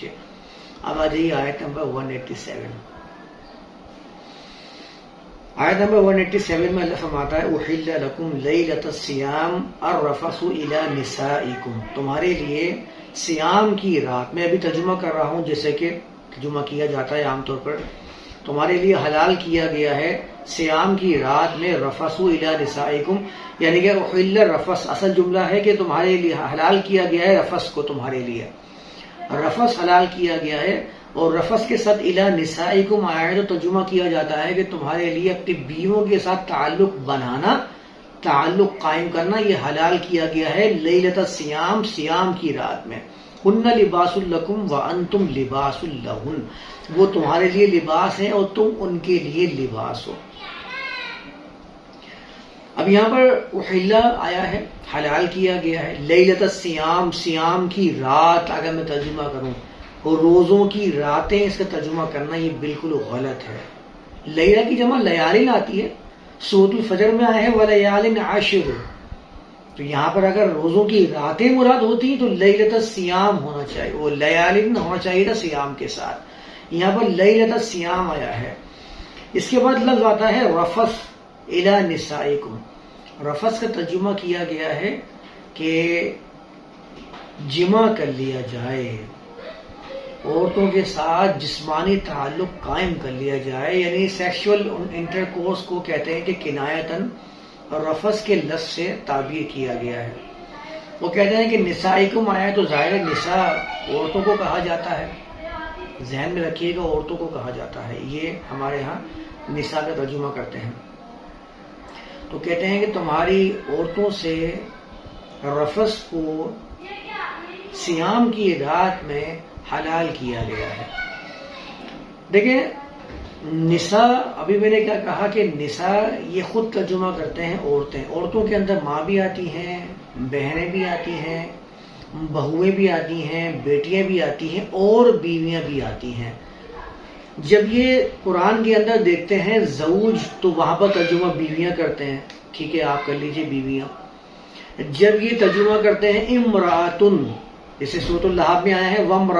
جی۔ اب آ جائیے آیت نمبر 187 آیت نمبر 187 میں اللہ فرماتا ہے، احل لکم لیلت السیام الرفس الى نسائکم تمہارے لیے سیام کی رات، میں ابھی ترجمہ کر رہا ہوں، جیسے کہ ترجمہ کیا جاتا ہے عام طور پر۔ تمہارے لیے حلال کیا گیا ہے سیام کی رات میں رفس الى نسائکم یعنی کہ احل رفس اصل جملہ ہے کہ تمہارے لیے حلال کیا گیا ہے رفس کو تمہارے لیے۔ رفس حلال کیا گیا ہے اور رفس کے ساتھ الا نسائی کو آیا تو ترجمہ کیا جاتا ہے کہ تمہارے لیے اپنی بیووں کے ساتھ تعلق بنانا، تعلق قائم کرنا، یہ حلال کیا گیا ہے لیلت سیام سیام کی رات میں۔ ہن لباس الکم و انتم لباس الہن وہ تمہارے لیے لباس ہیں اور تم ان کے لیے لباس ہو۔ اب یہاں پر احلہ آیا ہے، حلال کیا گیا ہے۔ لیلت سیام سیام کی رات اگر میں ترجمہ کروں، اور روزوں کی راتیں اس کا ترجمہ کرنا یہ بالکل غلط ہے۔ لیلہ کی جمع لیالن آتی ہے سوت الفجر میں آئے ہیں وہ لیالن عاشر تو یہاں پر اگر روزوں کی راتیں مراد ہوتی ہیں، تو لیلت سیام ہونا چاہیے وہ لیالن ہونا چاہیے تھا سیام کے ساتھ۔ یہاں پر لیلت سیام آیا ہے۔ اس کے بعد لفظ آتا ہے رفس الا نسائکم۔ رفس کا ترجمہ کیا گیا ہے کہ جمع کر لیا جائے۔ عورتوں کے ساتھ جسمانی تعلق قائم کر لیا جائے یعنی سیکشول انٹر کورس کو کہتے ہیں کہ کنایتن رفس کے لفظ سے تعبیر کیا گیا ہے۔ وہ کہتے ہیں کہ نسائکم آیا تو ظاہر نساء عورتوں کو کہا جاتا ہے۔ ذہن میں رکھیے گا عورتوں کو کہا جاتا ہے۔ یہ ہمارے ہاں نساء کا ترجمہ کرتے ہیں۔ تو کہتے ہیں کہ تمہاری عورتوں سے رفس کو سیام کی رات میں حلال کیا گیا ہے۔ دیکھیں نسا ابھی میں نے کیا کہا کہ نسا یہ خود ترجمہ کرتے ہیں عورتیں۔ عورتوں کے اندر ماں بھی آتی ہیں، بہنیں بھی آتی ہیں بہویں بھی آتی ہیں، بیٹیاں بھی آتی ہیں اور بیویاں بھی آتی ہیں۔ جب یہ قرآن کے اندر دیکھتے ہیں زوج، تو وہاں پر ترجمہ بیویاں کرتے ہیں۔ ٹھیک ہے، آپ کر لیجیے بیویاں۔ جب یہ ترجمہ کرتے ہیں امراتن، جیسے سورت اللہ میں آیا ہے وم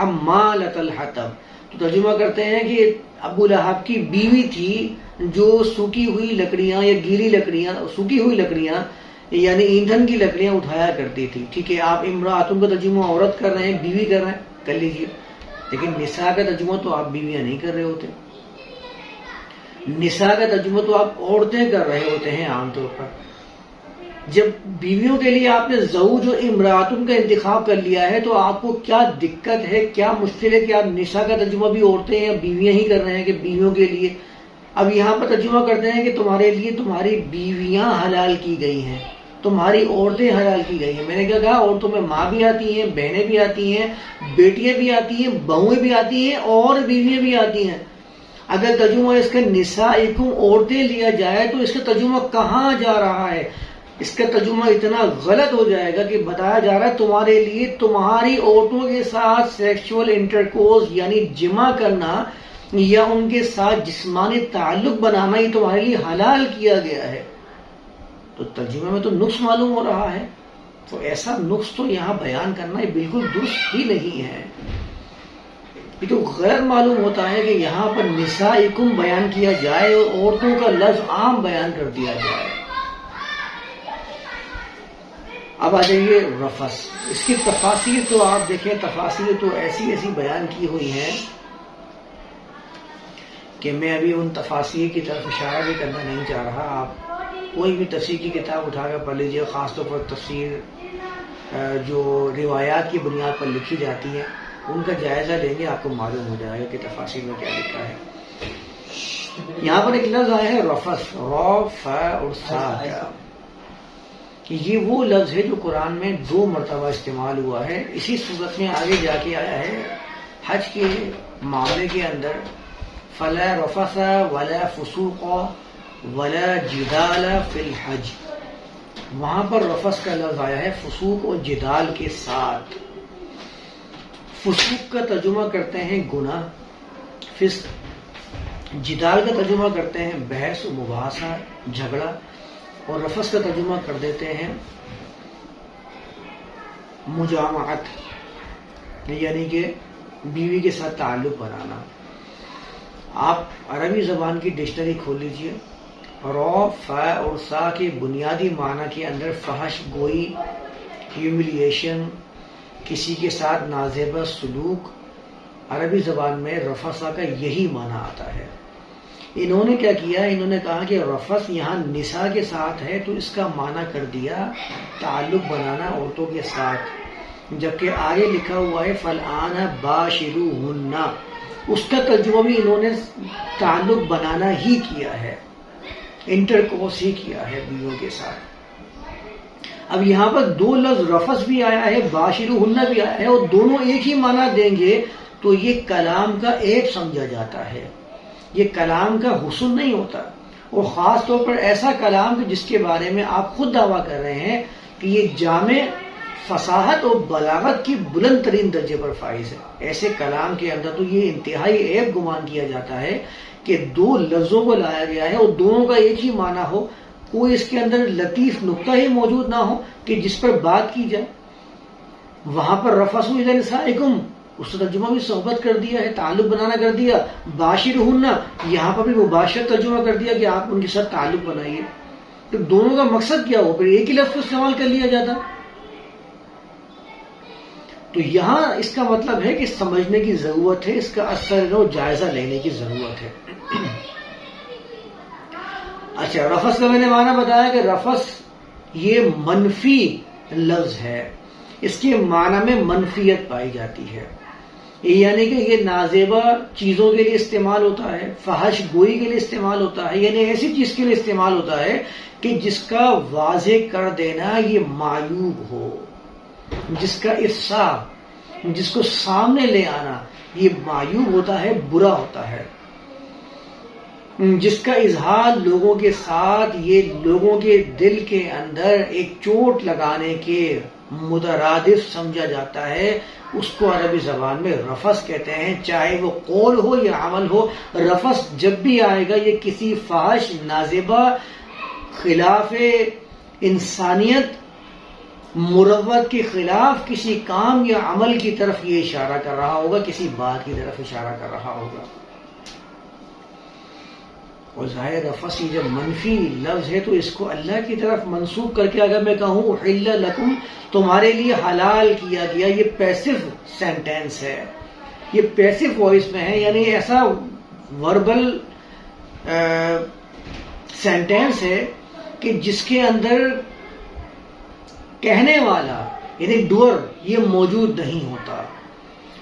حمالت الحطب۔ تو ترجمہ کرتے ہیں کہ ابو لہب کی بیوی تھی جو سوکھی ہوئی لکڑیاں یا گیلی لکڑیاں، سوکھی ہوئی لکڑیاں یعنی ایندھن کی لکڑیاں اٹھایا کرتی تھی۔ ٹھیک ہے، آپ امراۃن کا ترجمہ عورت کر رہے ہیں، بیوی کر رہے ہیں، کر لیجیے لیکن نساء کا ترجمہ تو آپ بیویاں نہیں کر رہے ہوتے۔ نساء کا ترجمہ تو آپ عورتیں کر رہے ہوتے ہیں عام طور پر۔ جب بیویوں کے لیے آپ نے زوج و امراتن کا انتخاب کر لیا ہے تو آپ کو کیا دقت ہے، کیا مشکل ہے کہ آپ نساء کا ترجمہ بھی عورتیں یا بیویاں ہی کر رہے ہیں کہ بیویوں کے لیے۔ اب یہاں پر ترجمہ کرتے ہیں کہ تمہارے لیے تمہاری بیویاں حلال کی گئی ہیں۔ تمہاری عورتیں حلال کی گئی ہیں۔ میں نے کیا کہا، عورتوں میں ماں بھی آتی ہیں، بہنیں بھی آتی ہیں، بیٹیاں بھی آتی ہیں بہویں بھی آتی ہیں اور بیویاں بھی آتی ہیں۔ اگر ترجمہ اس کا نسا عورتیں لیا جائے تو اس کا ترجمہ کہاں جا رہا ہے؟ اس کا ترجمہ اتنا غلط ہو جائے گا کہ بتایا جا رہا ہے تمہارے لیے تمہاری عورتوں کے ساتھ سیکشول انٹرکورس یعنی جمع کرنا یا ان کے ساتھ جسمانی تعلق بنانا ہی تمہارے لیے حلال کیا گیا ہے۔ تو ترجمے میں تو نقص معلوم ہو رہا ہے۔ تو ایسا نقص تو یہاں بیان کرنا یہ بالکل درست ہی نہیں ہے۔ یہ تو غیر معلوم ہوتا ہے کہ یہاں پر نسائکم بیان کیا جائے اور عورتوں کا لفظ عام بیان کر دیا جائے۔ اب آ جائیے رفس۔ اس کی تفاصیر تو آپ دیکھیں تفاصیر تو ایسی ایسی بیان کی ہوئی ہیں کہ میں ابھی ان تفاصیر کی طرف اشارہ بھی کرنا نہیں چاہ رہا۔ آپ کوئی بھی تفسیر کی کتاب اٹھا کر پڑھ لیجیے خاص طور پر تفسیر جو روایات کی بنیاد پر لکھی جاتی ہے ان کا جائزہ لیں گے، آپ کو معلوم ہو جائے گا کہ تفاصیر میں کیا لکھا ہے۔ یہاں پر ایک لفظ آیا ہے رفس روف اور کہ یہ وہ لفظ ہے جو قرآن میں دو مرتبہ استعمال ہوا ہے۔ اسی صورت میں آگے جا کے آیا ہے، حج کے معاملے کے اندر، فلا رفس ولا فسوق ولا جدال فی الحج۔ وہاں پر رفس کا لفظ آیا ہے فسوق اور جدال کے ساتھ۔ فسوق کا ترجمہ کرتے ہیں گناہ، فسق۔ جدال کا ترجمہ کرتے ہیں بحث و مباحثہ، جھگڑا۔ اور رفس کا ترجمہ کر دیتے ہیں مجامعت یعنی کہ بیوی کے ساتھ تعلق بنانا۔ آپ عربی زبان کی ڈکشنری کھول لیجیے۔ رو ف اور سا کے بنیادی معنی کے اندر فحش، گوئی ہیوملیشن کسی کے ساتھ نازیبہ، سلوک، عربی زبان میں رفسا کا یہی معنی آتا ہے۔ انہوں نے کیا کیا؟ انہوں نے کہا کہ رفس یہاں نساء کے ساتھ ہے، تو اس کا معنی کر دیا تعلق بنانا عورتوں کے ساتھ۔ جبکہ آگے لکھا ہوا ہے فلان باشرو ہننا اس کا ترجمہ بھی انہوں نے تعلق بنانا ہی کیا ہے۔ انٹر کورس ہی کیا ہے بیووں کے ساتھ۔ اب یہاں پر دو لفظ رفس بھی آیا ہے باشرو ہننا بھی آیا ہے اور دونوں ایک ہی معنی دیں گے تو یہ کلام کا ایپ سمجھا جاتا ہے۔ یہ کلام کا حسن نہیں ہوتا۔ اور خاص طور پر ایسا کلام جس کے بارے میں آپ خود دعویٰ کر رہے ہیں کہ یہ جامع فصاحت اور بلاغت کی بلند ترین درجے پر فائز ہے۔ ایسے کلام کے اندر تو یہ انتہائی ایپ گمان کیا جاتا ہے کہ دو لفظوں کو لایا گیا ہے اور دونوں کا ایک ہی معنی ہو، کوئی اس کے اندر لطیف نقطہ ہی موجود نہ ہو کہ جس پر بات کی جائے۔ وہاں پر رفس اس ترجمہ بھی صحبت کر دیا ہے، تعلق بنانا کر دیا۔ باشر ہننا یہاں پر بھی مباشر ترجمہ کر دیا کہ آپ ان کے ساتھ تعلق بنائیے۔ تو دونوں کا مقصد کیا ہو پھر ایک ہی لفظ کو استعمال کر لیا جاتا۔ تو یہاں اس کا مطلب ہے کہ سمجھنے کی ضرورت ہے، اس کا اثر و جائزہ لینے کی ضرورت ہے۔ اچھا رفس کا میں نے معنی بتایا کہ رفس یہ منفی لفظ ہے۔ اس کے معنی میں منفیت پائی جاتی ہے۔ یعنی کہ یہ نازیبا چیزوں کے لیے استعمال ہوتا ہے، فحش گوئی کے لیے استعمال ہوتا ہے یعنی ایسی چیز کے لیے استعمال ہوتا ہے کہ جس کا واضح کر دینا یہ معیوب ہو۔ جس کا افسا جس کو سامنے لے آنا، یہ معیوب ہوتا ہے، برا ہوتا ہے۔ جس کا اظہار لوگوں کے ساتھ، یہ لوگوں کے دل کے اندر ایک چوٹ لگانے کے مترادف سمجھا جاتا ہے، اس کو عربی زبان میں رفس کہتے ہیں، چاہے وہ قول ہو یا عمل ہو۔ رفس جب بھی آئے گا، یہ کسی فحش، نازبہ، خلاف انسانیت مروت کے خلاف کسی کام یا عمل کی طرف یہ اشارہ کر رہا ہوگا، کسی بات کی طرف اشارہ کر رہا ہوگا۔ اور ظاہر رفس یہ جب منفی لفظ ہے تو اس کو اللہ کی طرف منسوخ کر کے اگر میں کہوں لکم، تمہارے لیے حلال کیا گیا، یہ پیسو سینٹینس ہے۔ یہ پیسو وائس میں ہے یعنی ایسا وربل سینٹینس ہے کہ جس کے اندر کہنے والا یعنی ڈور، یہ موجود نہیں ہوتا۔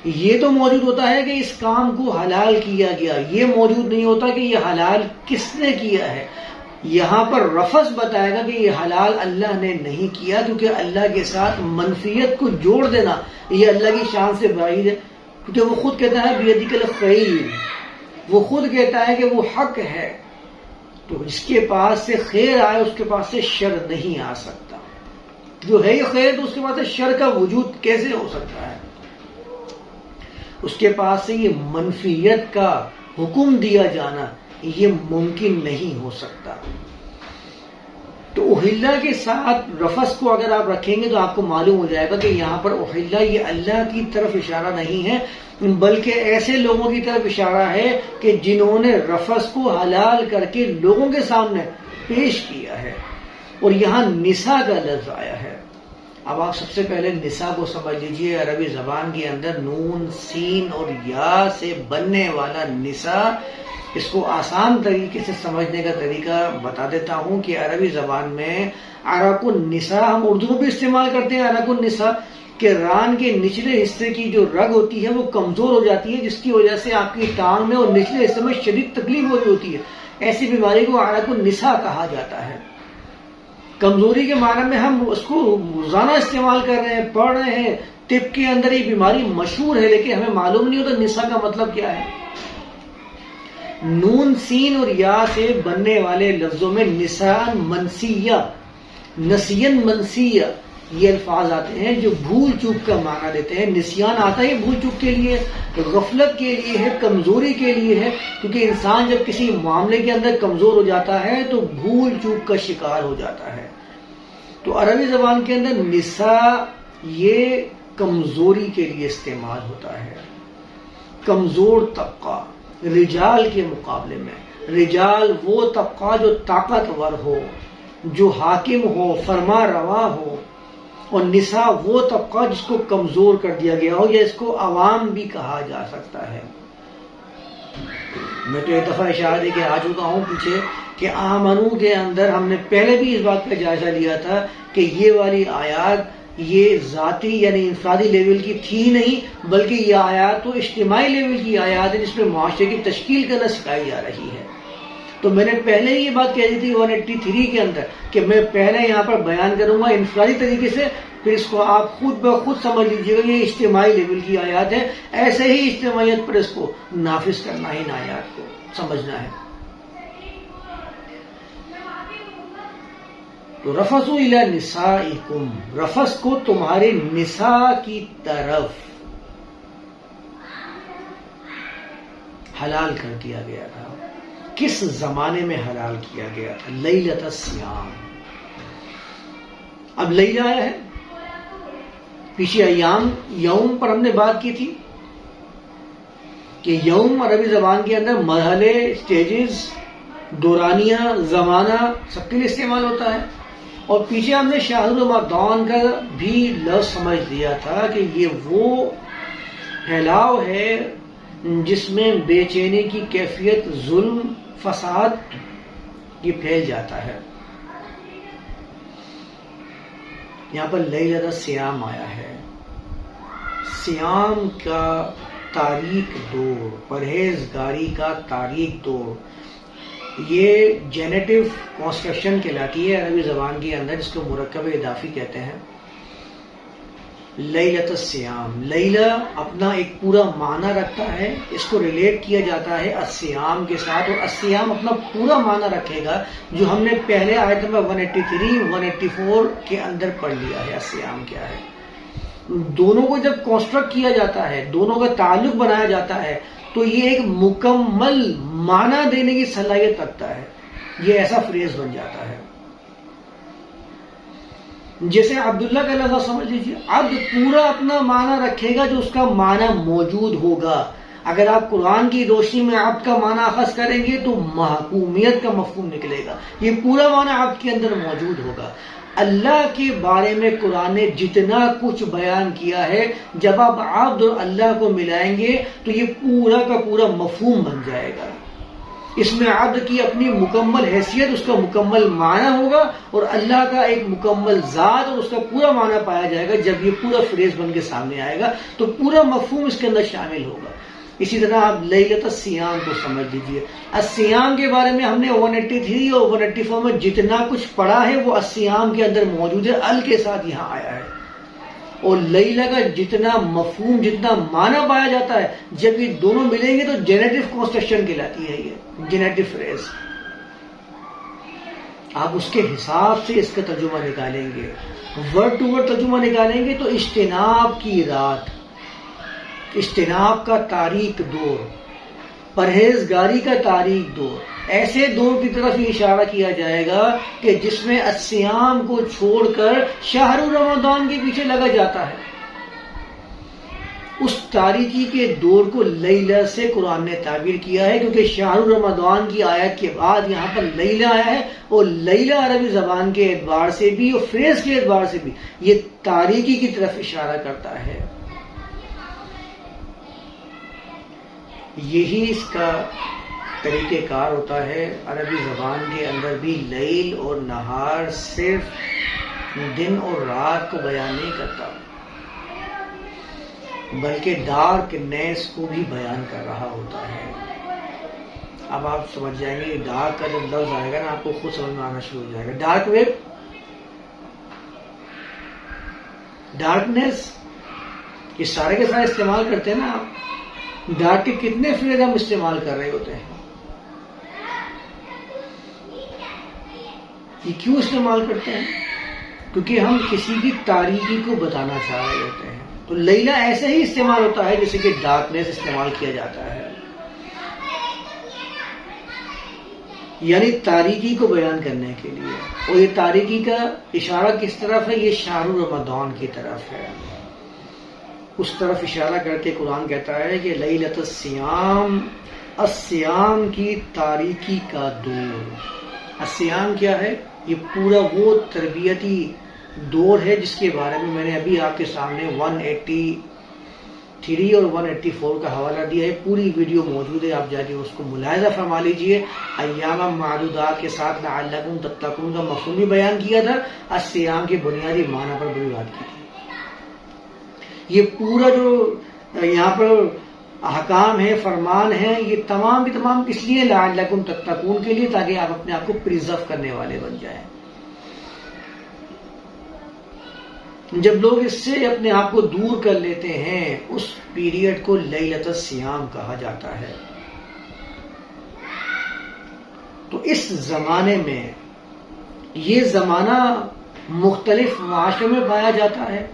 یہ تو موجود ہوتا ہے کہ اس کام کو حلال کیا گیا۔ یہ موجود نہیں ہوتا کہ یہ حلال کس نے کیا ہے۔ یہاں پر رفض بتائے گا کہ یہ حلال اللہ نے نہیں کیا، کیونکہ اللہ کے ساتھ منفیت کو جوڑ دینا، یہ اللہ کی شان سے بعید ہے۔ کیونکہ وہ خود کہتا ہے، بیدک الخیر۔ وہ خود کہتا ہے کہ وہ حق ہے۔ تو اس کے پاس سے خیر آئے، اس کے پاس سے شر نہیں آ سکتا۔ جو ہے یہ خیر، تو اس کے پاس شر کا وجود کیسے ہو سکتا ہے؟ اس کے پاس سے یہ منفیت کا حکم دیا جانا یہ ممکن نہیں ہو سکتا۔ تو اہلا کے ساتھ رفس کو اگر آپ رکھیں گے تو آپ کو معلوم ہو جائے گا کہ یہاں پر اہلا یہ اللہ کی طرف اشارہ نہیں ہے، بلکہ ایسے لوگوں کی طرف اشارہ ہے کہ جنہوں نے رفس کو حلال کر کے لوگوں کے سامنے پیش کیا ہے۔ اور یہاں نسا کا لفظ آیا ہے۔ اب آپ سب سے پہلے نسا کو سمجھ لیجیے، عربی زبان کے اندر نون، سین اور یا سے بننے والا نسا اس کو آسان طریقے سے سمجھنے کا طریقہ بتا دیتا ہوں کہ عربی زبان میں عرق النساء ہم اردو میں بھی استعمال کرتے ہیں، عرق النساء، کہ ران کے نچلے حصے کی جو رگ ہوتی ہے وہ کمزور ہو جاتی ہے، جس کی وجہ سے آپ کی ٹانگ میں اور نچلے حصے میں شدید تکلیف ہو رہی ہوتی ہے۔ ایسی بیماری کو عرق النساء کہا جاتا ہے۔ کمزوری کے معنی میں ہم اس کو روزانہ استعمال کر رہے ہیں، پڑھ رہے ہیں۔ طب کے اندر یہ بیماری مشہور ہے، لیکن ہمیں معلوم نہیں ہوتا نسا کا مطلب کیا ہے۔ نون سین اور یا سے بننے والے لفظوں میں نسان منسیہ، نسین منسیہ۔ یہ الفاظ آتے ہیں جو بھول چوک کا معنی دیتے ہیں۔ نسیان آتا ہے بھول چوک کے لیے، غفلت کے لیے ہے، کمزوری کے لیے ہے۔ کیونکہ انسان جب کسی معاملے کے اندر کمزور ہو جاتا ہے تو بھول چوک کا شکار ہو جاتا ہے۔ تو عربی زبان کے اندر نسا یہ کمزوری کے لیے استعمال ہوتا ہے۔ کمزور طبقہ، رجال کے مقابلے میں۔ رجال وہ طبقہ جو طاقتور ہو، جو حاکم ہو، فرما روا ہو۔ اور نساء وہ طبقہ جس کو کمزور کر دیا گیا ہو یا اس کو عوام بھی کہا جا سکتا ہے۔ میں تو ایک دفعہ اشارہ دے کے آ چکا ہوں پیچھے کہ آمنو کے اندر ہم نے پہلے بھی اس بات کا جائزہ لیا تھا کہ یہ والی آیات یہ ذاتی یعنی انفرادی لیول کی تھی نہیں، بلکہ یہ آیات تو اجتماعی لیول کی آیات ہے جس میں معاشرے کی تشکیل کرنا سکھائی جا رہی ہے۔ تو میں نے پہلے ہی یہ بات کہہ دی تھی ون ایٹی تھری کے اندر کہ میں پہلے یہاں پر بیان کروں گا انفرادی طریقے سے، پھر اس کو آپ خود بخود سمجھ لیجیے گا، یہ اجتماعی لیول کی آیات ہے ایسے ہی اجتماعیت پر اس کو نافذ کرنا ہے، ان آیات کو سمجھنا ہے۔ تو رفس نسا رفس کو تمہارے نساء کی طرف حلال کر دیا گیا تھا۔ کس زمانے میں حلال کیا گیا؟ لیلت السیام اب لیلہ آیا ہے۔ پیچھے ایام، یوم پر ہم نے بات کی تھی کہ یوم عربی زبان کے اندر مرحلے سٹیجز دورانیہ، زمانہ سب کے لیے استعمال ہوتا ہے۔ اور پیچھے ہم نے شاہ رمضان کا بھی لفظ سمجھ لیا تھا کہ یہ وہ پھیلاؤ ہے جس میں بے چینی کی کیفیت، ظلم فساد یہ پھیل جاتا ہے۔ یہاں پر لئی زیادہ سیام آیا ہے۔ سیام کا تاریخ دور، پرہیزگاری کا تاریخ دور۔ یہ جینیٹو کانسٹرکشن کہلاتی ہے، عربی زبان کے اندر جس کو مرکب اضافی کہتے ہیں۔ لیلت السیام لیلہ اپنا ایک پورا معنی رکھتا ہے، اس کو ریلیٹ کیا جاتا ہے السیام کے ساتھ، اور السیام اپنا پورا معنی رکھے گا، جو ہم نے پہلے آئے تھے one eighty three one eighty four کے اندر پڑھ لیا ہے السیام کیا ہے۔ دونوں کو جب کانسٹرکٹ کیا جاتا ہے، دونوں کا تعلق بنایا جاتا ہے، تو یہ ایک مکمل معنی دینے کی صلاحیت رکھتا ہے۔ یہ ایسا فریز بن جاتا ہے۔ جیسے عبداللہ کا لفظ سمجھ لیجیے عبد پورا اپنا معنی رکھے گا جو اس کا معنی موجود ہوگا۔ اگر آپ قرآن کی روشنی میں عبد کا معنی اخذ کریں گے تو محکومیت کا مفہوم نکلے گا۔ یہ پورا معنی عبد کے اندر موجود ہوگا۔ اللہ کے بارے میں قرآن نے جتنا کچھ بیان کیا ہے، جب آپ عبد اور اللہ کو ملائیں گے تو یہ پورا کا پورا مفہوم بن جائے گا۔ اس میں عبد کی اپنی مکمل حیثیت، اس کا مکمل معنی ہوگا اور اللہ کا ایک مکمل ذات اور اس کا پورا معنی پایا جائے گا جب یہ پورا فریز بن کے سامنے آئے گا، تو پورا مفہوم اس کے اندر شامل ہوگا۔ اسی طرح آپ لیلت السیام کو سمجھ لیجیے السیام کے بارے میں ہم نے 183 اور 184 میں جتنا کچھ پڑھا ہے، وہ السیام کے اندر موجود ہے، ال کے ساتھ یہاں آیا ہے۔ اور لیلا کا جتنا مفہوم، جتنا معنی پایا جاتا ہے، جب یہ دونوں ملیں گے تو جینیٹو کانسٹرکشن کہلاتی ہے یہ۔ جینیٹو فریز آپ اس کے حساب سے اس کا ترجمہ نکالیں گے۔ ورڈ ٹو ورڈ ترجمہ نکالیں گے تو اجتناب کی رات، اجتناب کا تاریخ دور، پرہیزگاری کا تاریخ دور۔ ایسے دور کی طرف ہی اشارہ کیا جائے گا کہ جس میں اسیام کو چھوڑ کر شہر رمضان کے پیچھے لگا جاتا ہے۔ اس تاریخی کے دور کو لیلہ سے قرآن نے تعبیر کیا ہے، کیونکہ شاہ رمضان کی آیت کے بعد یہاں پر لیلہ آیا ہے اور لیلہ عربی زبان کے اعتبار سے بھی اور فریز کے اعتبار سے بھی یہ تاریخی کی طرف اشارہ کرتا ہے۔ یہی اس کا طریقہ کار ہوتا ہے۔ عربی زبان کے اندر بھی لیل اور نہار صرف دن اور رات کو بیان نہیں کرتا۔ بلکہ ڈارک نیس کو بھی بیان کر رہا ہوتا ہے۔ اب آپ سمجھ جائیں گے ڈارک کا جب لفظ آئے گا نا، آپ کو خود سمجھ میں آنا شروع ہو جائے گا۔ Dark web. ڈارکنیس۔ یہ سارے کے سارے استعمال کرتے ہیں نا آپ۔ ڈارک کے کتنے فریز ہم استعمال کر رہے ہوتے ہیں۔ یہ کیوں استعمال کرتے ہیں؟ کیونکہ ہم کسی کی تاریخی کو بتانا چاہ رہے ہوتے ہیں۔ تو لیلا ایسے ہی استعمال ہوتا ہے جیسے کہ ڈارکنیس استعمال کیا جاتا ہے۔ یعنی تاریخی کو بیان کرنے کے لیے۔ اور یہ تاریخی کا اشارہ کس طرف ہے؟ یہ شاہ رمضان کی طرف ہے۔ اس طرف اشارہ کر کے قرآن کہتا ہے کہ لیلت السیام السیام کی تاریکی کا دور۔ السیام کیا ہے؟ یہ پورا وہ تربیتی دور ہے جس کے بارے میں میں نے ابھی آپ کے سامنے ون ایٹی تھری اور ون ایٹی فور کا حوالہ دیا ہے۔ پوری ویڈیو موجود ہے، آپ جا کے اس کو ملاحظہ فرما لیجیے۔ ایام معدودات کے ساتھ لعلکم تتقون کا مفہوم بھی بیان کیا تھا۔ السیام کی بنیادی معنی پر بھی بات کی تھی۔ یہ پورا جو یہاں پر احکام ہے فرمان ہے یہ تمام بھی تمام کس لیے لعلکم تتقون کے لیے تاکہ آپ اپنے آپ کو پریزرو کرنے والے بن جائیں۔ جب لوگ اس سے اپنے آپ کو دور کر لیتے ہیں، اس پیریڈ کو لیلت السیام کہا جاتا ہے۔ تو اس زمانے میں یہ زمانہ مختلف معاشرے میں پایا جاتا ہے،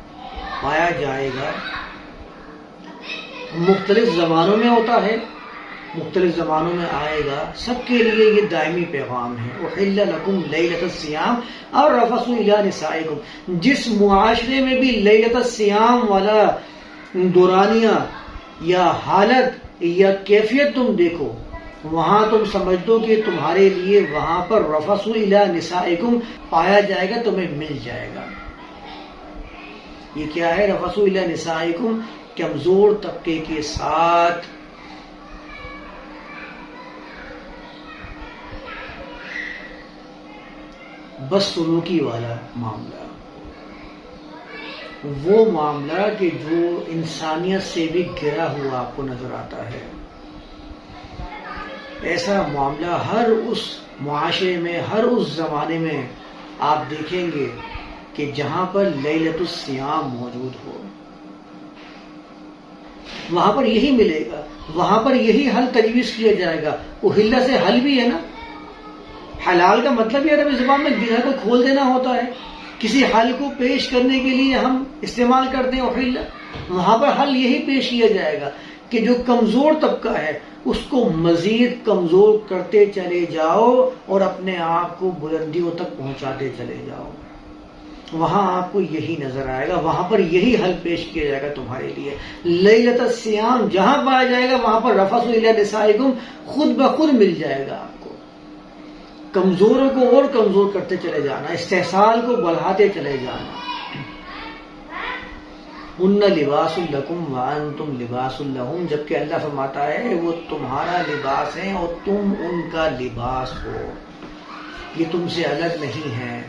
پایا جائے گا۔ مختلف زمانوں میں ہوتا ہے۔ مختلف زمانوں میں آئے گا، سب کے لیے یہ دائمی پیغام ہے۔ وحل لکم لیلت السیام اور رفسو الى نسائکم جس معاشرے میں بھی لیلت السیام والا دورانیہ یا حالت یا کیفیت تم دیکھو، وہاں تم سمجھ دو کہ تمہارے لیے وہاں پر رفسو الى نسائکم پایا جائے گا، تمہیں مل جائے گا۔ یہ کیا ہے؟ رفسو الى نسائکم کمزور طبقے کے ساتھ بس سلوکی والا معاملہ۔ وہ معاملہ کہ جو انسانیت سے بھی گرا ہوا آپ کو نظر آتا ہے۔ ایسا معاملہ ہر اس معاشرے میں، ہر اس زمانے میں آپ دیکھیں گے کہ جہاں پر لیلت السیام موجود ہو۔ وہاں پر یہی ملے گا، وہاں پر یہی حل تجویز کیا جائے گا۔ وہ ہلا سے حل بھی ہے نا۔ حلال کا مطلب یہ عربی زبان میں گنہ کو کھول دینا ہوتا ہے۔ کسی حل کو پیش کرنے کے لیے ہم استعمال کرتے ہیں اخیلا وہاں پر حل یہی پیش کیا جائے گا کہ جو کمزور طبقہ ہے، اس کو مزید کمزور کرتے چلے جاؤ اور اپنے آپ کو بلندیوں تک پہنچاتے چلے جاؤ۔ وہاں آپ کو یہی نظر آئے گا، وہاں پر یہی حل پیش کیا جائے گا تمہارے لیے۔ لیلت السیام جہاں پایا جائے گا، وہاں پر رفس نسائکم، خود بخود مل جائے گا۔ آپ کمزوروں کو اور کمزور کرتے چلے جانا، استحصال کو بڑھاتے چلے جانا۔ ان لباس الکم وان تم لباس الحم جبکہ اللہ فرماتا ہے، وہ تمہارا لباس ہے اور تم ان کا لباس ہو۔ یہ تم سے الگ نہیں ہے۔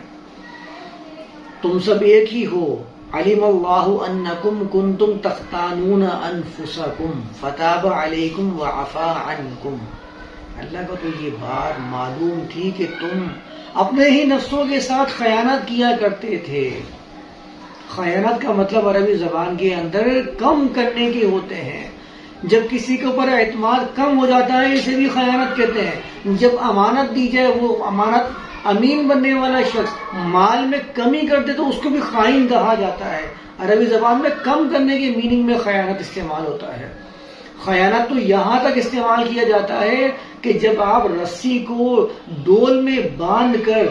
تم سب ایک ہی ہو۔ علیم اللہ انکم کنتم تختانون انفسکم، فتاب علیکم وعفا عنکم۔ اللہ کو تو یہ بات معلوم تھی کہ تم اپنے ہی نفسوں کے ساتھ خیانت کیا کرتے تھے۔ خیانت کا مطلب عربی زبان کے اندر کم کرنے کے ہوتے ہیں۔ جب کسی کے اوپر اعتماد کم ہو جاتا ہے، اسے بھی خیانت کہتے ہیں۔ جب امانت دی جائے، وہ امانت امین بننے والا شخص مال میں کمی کرتے تو اس کو بھی خائن کہا جاتا ہے۔ عربی زبان میں کم کرنے کے میننگ میں خیانت استعمال ہوتا ہے۔ خیانت تو یہاں تک استعمال کیا جاتا ہے کہ جب آپ رسی کو ڈول میں باندھ کر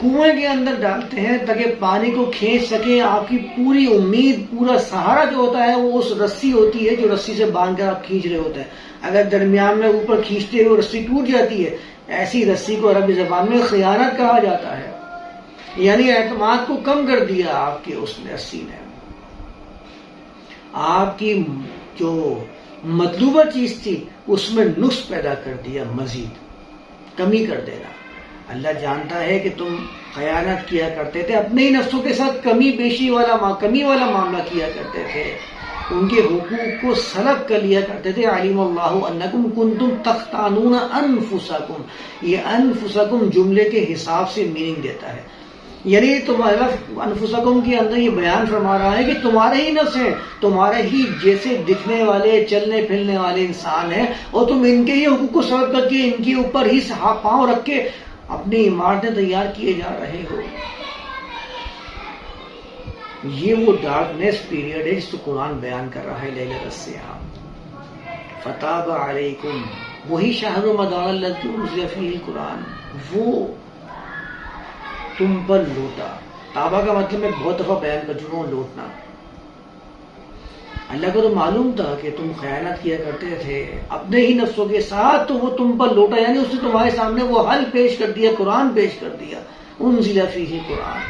کنویں کے اندر ڈالتے ہیں تاکہ پانی کو کھینچ سکیں، آپ کی پوری امید، پورا سہارا جو ہوتا ہے وہ اس رسی ہوتی ہے جو رسی سے باندھ کر آپ کھینچ رہے ہوتے ہیں۔ اگر درمیان میں اوپر کھینچتے ہوئے رسی ٹوٹ جاتی ہے، ایسی رسی کو عربی زبان میں خیانت کہا جاتا ہے۔ یعنی اعتماد کو کم کر دیا آپ کے اس رسی نے۔ آپ کی جو مطلوبہ چیز تھی، اس میں نقص پیدا کر دیا، مزید کمی کر دینا اللہ جانتا ہے کہ تم خیانت کیا کرتے تھے، اپنے ہی نفسوں کے ساتھ کمی بیشی والا کمی والا معاملہ کیا کرتے تھے۔ ان کے حقوق کو سلب کر لیا کرتے تھے۔ علیم اللہ انکم کنتم تختانون انفسکم۔ یہ انفسکم جملے کے حساب سے میننگ دیتا ہے۔ یعنی تمہارا انفسکم کے اندر یہ بیان فرما رہا ہے کہ تمہارے ہی نفس ہیں، تمہارے ہی جیسے دکھنے والے، چلنے پھرنے والے انسان ہیں اور تم ان کے ہی حقوق کو سرد کر کے ان کے اوپر ہی پاؤں رکھ کے اپنی عمارتیں تیار کیے جا رہے ہو۔ یہ وہ ڈارکنیس پیریڈ ہے جس کو قرآن بیان کر رہا ہے لیلت السیام فتح علیکم وہی شاہد و مدار اللہ قرآن وہ تم پر لوٹا۔ تابا کا مطلب میں بہت دفعہ بیان کر چکا ہوں، لوٹنا۔ اللہ کو تو معلوم تھا کہ تم خیانت کیا کرتے تھے۔ اپنے ہی نفسوں کے ساتھ تو وہ تم پر لوٹا یعنی اس نے تمہارے سامنے وہ حل پیش کر دیا، قرآن پیش کر دیا۔ ان ضلع فی قرآن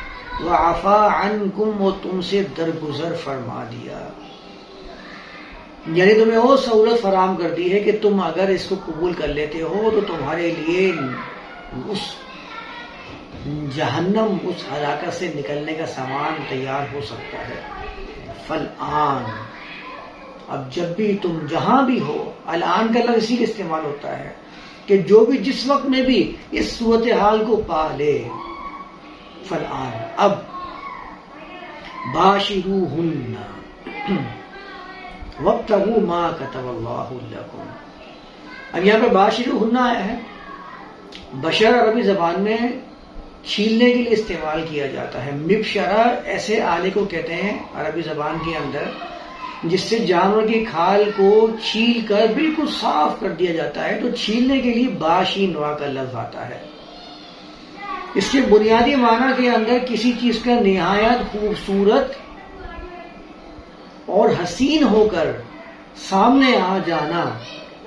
وہ آفا ان کم وہ تم سے درگزر فرما دیا۔ یعنی تمہیں وہ سہولت فراہم کر دی ہے کہ تم اگر اس کو قبول کر لیتے ہو تو تمہارے لیے اس جہنم اس ہلاکت سے نکلنے کا سامان تیار ہو سکتا ہے۔ فل آن اب جب بھی تم جہاں بھی ہو الان کا لفظ اسی کا استعمال ہوتا ہے کہ جو بھی جس وقت میں بھی اس صورت حال کو پا لے۔ فل آن اب باشرو ہن وقت ماں کتب اللہ اب یہاں پہ باشرو ہننا آیا ہے۔ بشر عربی زبان میں چھیلنے کے لیے استعمال کیا جاتا ہے۔ مبشرا ایسے آلے کو کہتے ہیں عربی زبان کے اندر، جس سے جانور کی کھال کو چھیل کر بالکل صاف کر دیا جاتا ہے، تو چھیلنے کے لیے باشی نوا کا لفظ آتا ہے۔ اس کے بنیادی معنی کے اندر کسی چیز کا نہایت خوبصورت اور حسین ہو کر سامنے آ جانا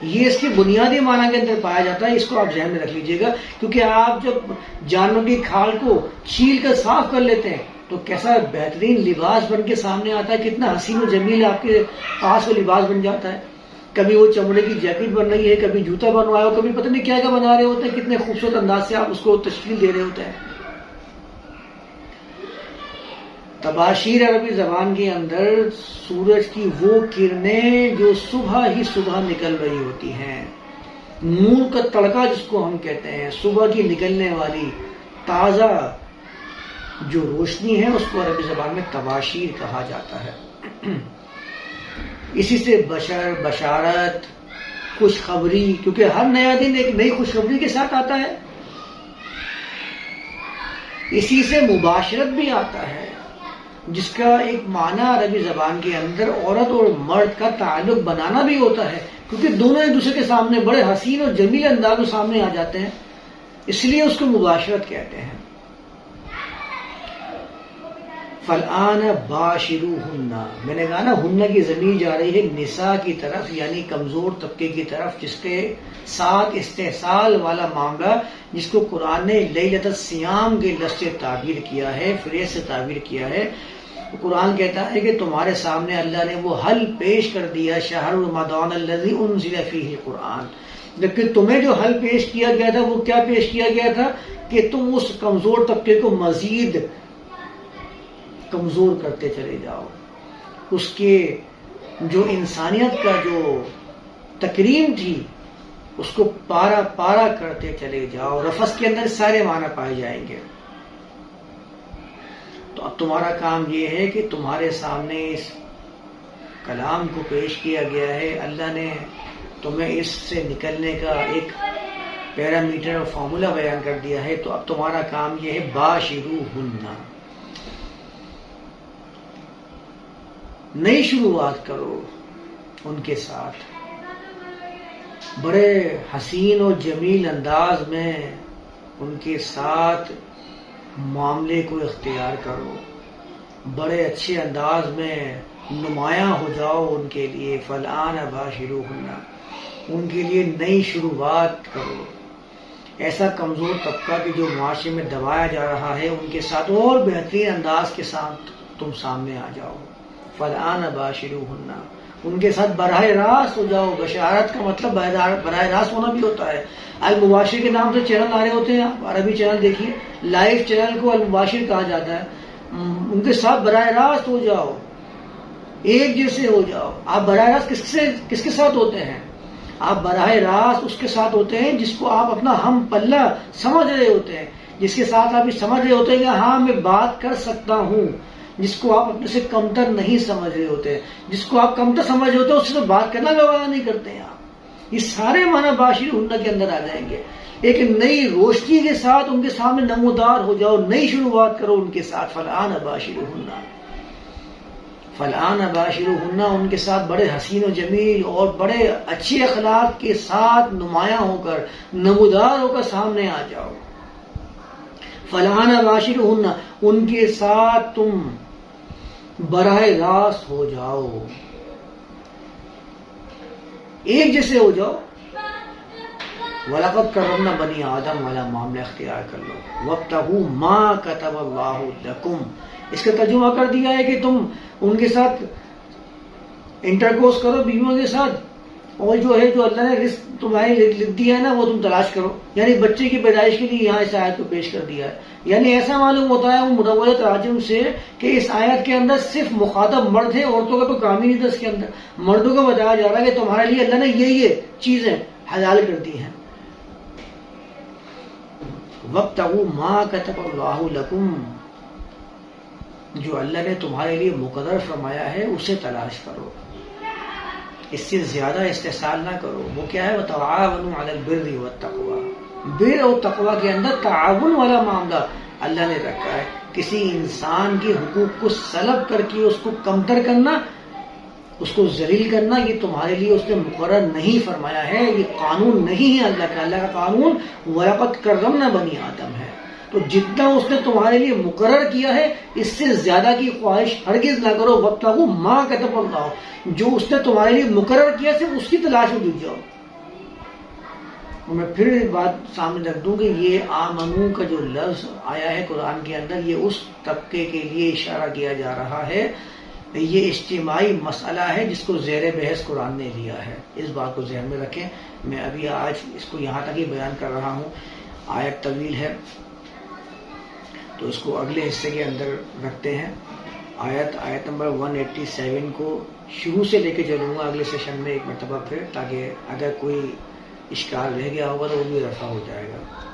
یہ اس کے بنیادی معنی کے اندر پایا جاتا ہے، اس کو آپ ذہن میں رکھ لیجیے گا۔ کیونکہ آپ جب جانور کی کھال کو چھیل کر صاف کر لیتے ہیں، تو کیسا بہترین لباس بن کے سامنے آتا ہے، کتنا حسین و جمیل آپ کے پاس وہ لباس بن جاتا ہے۔ کبھی وہ چمڑے کی جیکٹ بن رہی ہے، کبھی جوتا بنوایا ہو، کبھی پتہ نہیں کیا کیا بنا رہے ہوتے ہیں، کتنے خوبصورت انداز سے آپ اس کو تشکیل دے رہے ہوتے ہیں۔ تباشیر عربی زبان کے اندر سورج کی وہ کرنیں جو صبح ہی صبح نکل رہی ہوتی ہیں۔ نور کا تڑکا جس کو ہم کہتے ہیں، صبح کی نکلنے والی تازہ جو روشنی ہے، اس کو عربی زبان میں تباشیر کہا جاتا ہے۔ اسی سے بشر، بشارت، خوشخبری، کیونکہ ہر نیا دن ایک نئی خوشخبری کے ساتھ آتا ہے۔ اسی سے مباشرت بھی آتا ہے۔ جس کا ایک معنی عربی زبان کے اندر عورت اور مرد کا تعلق بنانا بھی ہوتا ہے، کیونکہ دونوں ایک دوسرے کے سامنے بڑے حسین اور جمیل انداز میں سامنے آ جاتے ہیں، اس لیے اس کو مباشرت کہتے ہیں۔ فلان باشرو ہننا میں نے کہا نا ہننا کی زمین جا رہی ہے نساء کی طرف یعنی کمزور طبقے کی طرف، جس کے ساتھ استحصال والا معاملہ، جس کو قرآن نے لیلت السیام کے لفظ سے تعبیر کیا ہے فریز سے تعبیر کیا ہے۔ قرآن کہتا ہے کہ تمہارے سامنے اللہ نے وہ حل پیش کر دیا، شہر المدان الذي انزل فيه قرآن جبکہ تمہیں جو حل پیش کیا گیا تھا، وہ کیا پیش کیا گیا تھا؟ کہ تم اس کمزور طبقے کو مزید کمزور کرتے چلے جاؤ۔ اس کے جو انسانیت کا جو تکریم تھی، اس کو پارا پارا کرتے چلے جاؤ۔ رفس کے اندر سارے معنی پائے جائیں گے۔ تو اب تمہارا کام یہ ہے کہ تمہارے سامنے اس کلام کو پیش کیا گیا ہے۔ اللہ نے تمہیں اس سے نکلنے کا ایک پیرامیٹر اور فارمولا بیان کر دیا ہے۔ تو اب تمہارا کام یہ ہے باشرو ہننا نئی شروعات کرو ان کے ساتھ۔ بڑے حسین و جمیل انداز میں ان کے ساتھ معاملے کو اختیار کرو۔ بڑے اچھے انداز میں نمایاں ہو جاؤ ان کے لیے۔ فلان ابا شروع ہونا ان کے لیے نئی شروعات کرو۔ ایسا کمزور طبقہ کہ جو معاشرے میں دبایا جا رہا ہے، ان کے ساتھ اور بہترین انداز کے ساتھ تم سامنے آ جاؤ۔ فلان ابا شروع ہونا ان کے ساتھ براہ راست ہو جاؤ، بشارت کا مطلب براہ راست ہونا بھی ہوتا ہے۔ آج مباشر کے نام سے چینل آ رہے ہوتے ہیں، آپ عربی چینل دیکھیے۔ لائیو چینل کو المباشر کہا جاتا ہے۔ ان کے ساتھ براہ راست ہو جاؤ۔ ایک جیسے ہو جاؤ۔ آپ براہ راست کس سے، کس کے ساتھ ہوتے ہیں؟ آپ براہ راست اس کے ساتھ ہوتے ہیں جس کو آپ اپنا ہم پلہ سمجھ رہے ہوتے ہیں۔ جس کے ساتھ آپ یہ سمجھ رہے ہوتے ہیں کہ ہاں میں بات کر سکتا ہوں۔ جس کو آپ اپنے سے کمتر نہیں سمجھ رہے ہوتے، جس کو آپ کمتر سمجھ رہے ہوتے ہیں اس سے تو بات کرنا گوارا نہیں کرتے ہیں آپ۔ یہ سارے معنی باشر ہننا کے اندر آ جائیں گے۔ ایک نئی روشنی کے ساتھ ان کے سامنے نمودار ہو جاؤ، نئی شروعات کرو ان کے ساتھ۔ فلان باشر ہننا فلان باشر ہننا ان کے ساتھ بڑے حسین و جمیل اور بڑے اچھے اخلاق کے ساتھ نمایاں ہو کر، نمودار ہو کر سامنے آ جاؤ۔ فلان باشر ہننا ان کے ساتھ تم براہ راست ہو جاؤ۔ ایک جیسے ہو جاؤ۔ ولاقت کرمنا بنی آدم والا معاملہ اختیار کر لو۔ وقت ماں کتب اللہ لکم اس کا ترجمہ کر دیا ہے کہ تم ان کے ساتھ انٹرکوس کرو بیویوں کے ساتھ۔ اور جو ہے جو اللہ نے رزق تمہارے لکھ دیا ہے نا، وہ تم تلاش کرو۔ یعنی بچے کی پیدائش کے لیے یہاں اس آیت کو پیش کر دیا ہے۔ یعنی ایسا معلوم ہوتا ہے، وہ مدول تراجم سے کہ اس آیت کے اندر صرف مخاطب مرد ہے عورتوں کا تو کام ہی نہیں تھا اس کے اندر۔ مردوں کو بتایا جا رہا ہے کہ تمہارے لیے اللہ نے یہ یہ چیزیں حلال کر دی ہیں۔ وقت ماں کتب اللہ لکم جو اللہ نے تمہارے لیے مقرر فرمایا ہے، اسے تلاش کرو۔ اس سے زیادہ استحصال نہ کرو۔ وہ کیا ہے؟ وہ تعاون علی البر والتقوی بر اور تقوی کے اندر تعاون والا معاملہ۔ اللہ نے رکھا ہے، کسی انسان کے حقوق کو سلب کر کے اس کو کمتر کرنا، اس کو ذلیل کرنا، یہ تمہارے لیے اس نے مقرر نہیں فرمایا ہے۔ یہ قانون نہیں ہے اللہ کا۔ اللہ کا قانون ورقت کرم نہ بنی آدم ہے۔ تو جتنا اس نے تمہارے لیے مقرر کیا ہے، اس سے زیادہ کی خواہش ہرگز نہ کرو، وقت وہ ماں کا تب جو اس نے تمہارے لیے مقرر کیا صرف اس کی تلاش میں جٹ جاؤ۔ میں پھر بات سامنے رکھ دوں کہ یہ آمنو کا جو لفظ آیا ہے قرآن کے اندر، یہ اس طبقے کے لیے اشارہ کیا جا رہا ہے یہ اجتماعی مسئلہ ہے جس کو زیر بحث قرآن نے لیا ہے۔ اس بات کو ذہن میں رکھیں۔ میں ابھی آج اس کو یہاں تک ہی بیان کر رہا ہوں۔ آیت طویل ہے۔ تو اس کو اگلے حصے کے اندر رکھتے ہیں۔ آیت آیت نمبر 187 کو شروع سے لے کے چلوں گا، اگلے سیشن میں ایک مرتبہ پھر، تاکہ اگر کوئی اشکال رہ گیا ہوگا تو وہ بھی رفع ہو جائے گا۔